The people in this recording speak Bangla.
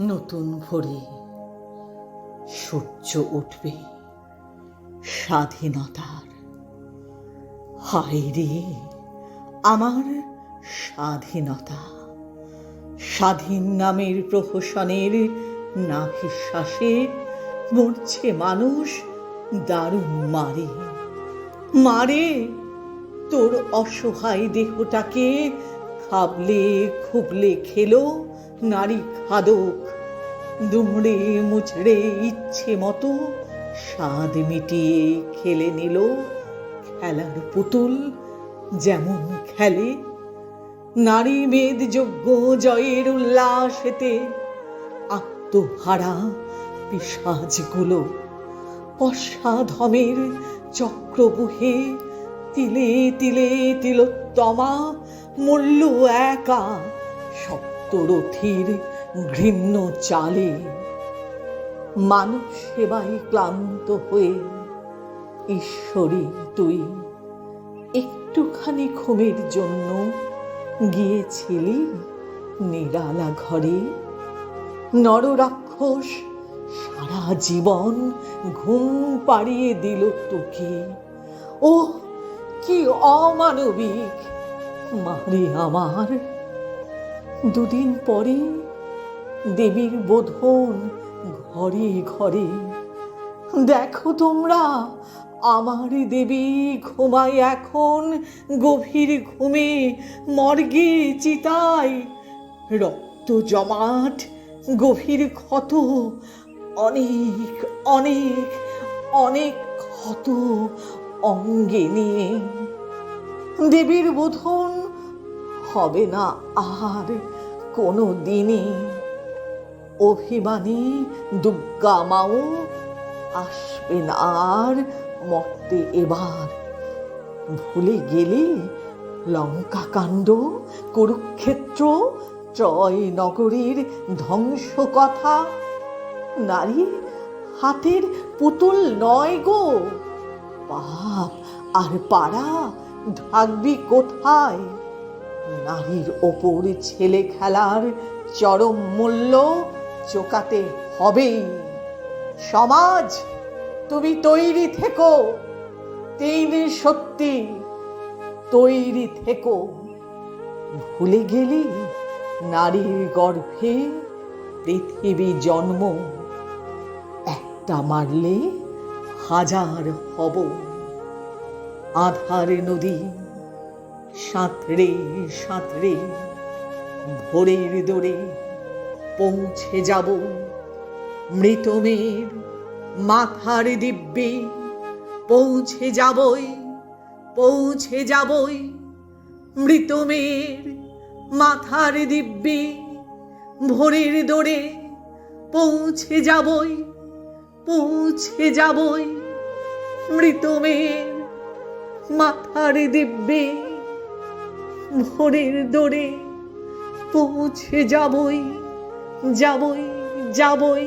নতুন ভোরে সূর্য উঠবে স্বাধীনতার। হায় রে, আমার স্বাধীনতা। স্বাধীন নামের প্রহসনের নাভিশ্বাসে মরছে মানুষ দারুণ মারে। মারে, তোর অসহায় দেহটাকে খাবলে খুবলে খেলো নারী খাদক। দুমড়ে মুচড়ে ইচ্ছে মতো স্বাদ মিটিয়ে খেলে নিল খেলার পুতুল যেমন খেলে। নারী মেদ যোগ্য জয়ের উল্লাসেতে আত্মহারা পিসাজগুলো। অসাধমের চক্রবুহে তিলে তিলে তিলোত্তমা মূল্য একা, সপ্তরথীর ঘৃণ্য চালে। মানুষ সেবায় ক্লান্ত হয়ে, ঈশ্বরী তুই, একটুখানি ঘুমের জন্য গিয়েছিলি নিরালা ঘরে। নররাক্ষস সারা জীবন ঘুম পাড়িয়ে দিল তোকে। ও কি অমানবিক? মারে আমার। দুদিন পরে দেবীর বোধন ঘরে ঘরে। দেখো তোমরা, আমার দেবী ঘুমায় এখন গভীর ঘুমে, মর্গে চিতায় রক্ত জমাট, গভীর ক্ষত, অনেক অনেক অনেক ক্ষত অঙ্গে নিয়ে দেবীর বোধন হবে না আর কোনো দিনই অভিমানী দুর্গা মাও আসবে না আর মর্তে এবার। ভুলে গেলে লঙ্কা কাণ্ড, কুরুক্ষেত্র ট্রয় নগরীর ধ্বংস কথা নারী হাতের পুতুল নয় গো পাপ আর পাড়া ঢাকবি কোথায়? নারীর ওপর ছেলে খেলার চরম মূল্য চোকাতে হবেই। সমাজ, তুমি তৈরি থেকো তিন সত্যি তৈরি থেকো। ভুলে গেলি নারীর গর্ভে পৃথিবী জন্ম, একটা মারলে হাজার হব। আধার নদী, সাঁতরে সাঁতরে ভোরের দোরে পৌঁছে যাব। মৃত মেয়ের মাথার দিব্যে পৌঁছে যাবই পৌঁছে যাবই। মৃত মেয়ের মাথার দিব্যে ভোরের দোরে পৌঁছে যাবই পৌঁছে যাবই। মৃত মেয়ের মাথার দিব্যে ভোরের দোরে পৌঁছে যাবই যাবই যাবই।